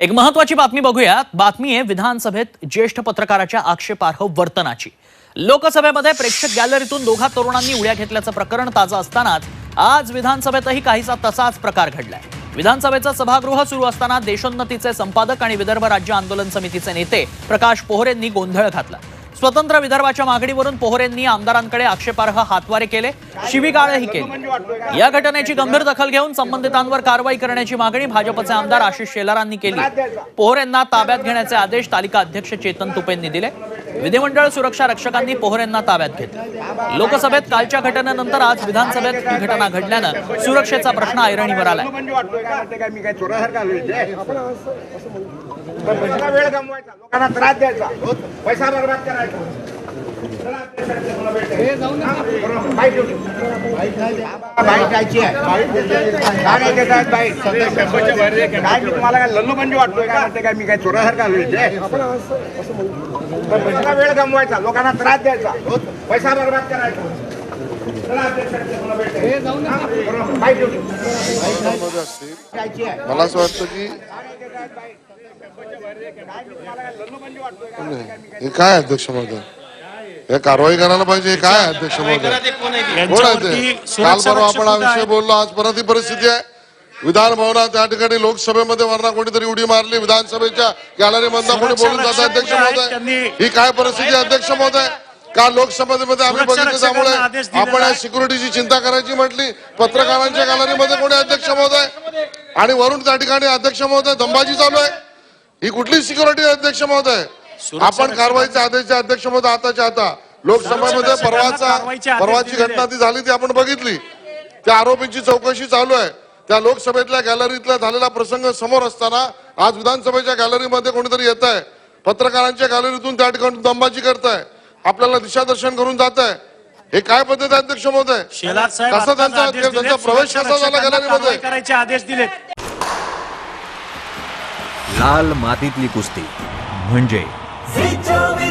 एक महत्वाची बातमी बघूयात बातमी आहे विधानसभेत ज्येष्ठ पत्रकाराच्या आक्षेपार्ह वर्तनाची. लोकसभेमध्ये प्रेक्षक गॅलरीतून दोघा तरुणांनी उड्या घेतल्याचं प्रकरण ताजं असतानाच आज विधानसभेतही काहीसा तसाच प्रकार घडलाय. विधानसभेचं सभागृह सुरू असताना देशोन्नतीचे संपादक आणि विदर्भ राज्य आंदोलन समितीचे नेते प्रकाश पोहरेंनी गोंधळ घातला. स्वतंत्र विदर्भाच्या मागणीवरून पोहरेंनी आमदारांकडे आक्षेपार्ह हातवारे केले. शिवीगाळही केली. या घटनेची गंभीर दखल घेऊन संबंधितांवर कारवाई करण्याची मागणी भाजपचे आमदार आशिष शेलारांनी केली. पोहरेंना ताब्यात घेण्याचे आदेश तालिका अध्यक्ष चेतन तुपेंनी दिले. विधिमंडळ सुरक्षा रक्षकांनी पोहरेंना ताब्यात घेतले. लोकसभेत कालच्या घटनेनंतर आज विधानसभेत ही घटना घडल्यानं सुरक्षेचा प्रश्न ऐरणीवर आलाय. वेळ गमवायचा लोकांना त्रास द्यायचा. पैसा बरबाद करायचा. काय मी तुम्हाला काय लल्लू म्हणजे वाटतोय काय काय? मी काय चोरासारखा इथे? पैशाला वेळ गमवायचा लोकांना त्रास द्यायचा. पैसा बरबाद करायचा. हा, मला असं वाटतं की हे काय अध्यक्ष महोदय? हे कारवाई करायला पाहिजे हे काय अध्यक्ष महोदय? कोण आहे? ते? काल परवा आपण हा विषय बोललो आज परत ही परिस्थिती आहे. विधान भवनात त्या ठिकाणी लोकसभेमध्ये वरना कोणीतरी उडी मारली विधानसभेच्या गॅलरी मधनं कोणी बोलून जातं अध्यक्ष महोदय? ही काय परिस्थिती आहे, अध्यक्ष महोदय? का लोकसभेमध्ये आम्ही बघितलं त्यामुळे आपण या. सिक्युरिटीची चिंता करायची म्हटली. पत्रकारांच्या गॅलरीमध्ये कोणी अध्यक्ष महोदय? आणि वरून त्या ठिकाणी अध्यक्ष महोदय दंबाजी चालू आहे. ही कुठली सिक्युरिटी अध्यक्ष महोदय? आपण कारवाईचे आदेश अध्यक्ष महोदय आताच्या आता. लोकसभेमध्ये परवाचा परवाची घटना ती झाली ती आपण बघितली. त्या आरोपींची चौकशी चालू आहे. त्या लोकसभेतल्या गॅलरीतला झालेला प्रसंग समोर असताना आज विधानसभेच्या गॅलरीमध्ये कोणीतरी येत आहे. पत्रकारांच्या गॅलरीतून त्या ठिकाणी दंबाजी करत आहे आपल्याला दिशादर्शन करून जात आहे हे काय पद्धत आहे अध्यक्ष महोदय कसा त्यांचा. त्यांचा प्रवेश कसा झाला गॅलरीमध्ये? करायचे आदेश दिलेत. लाल मातीतली कुस्ती. म्हणजे Si yo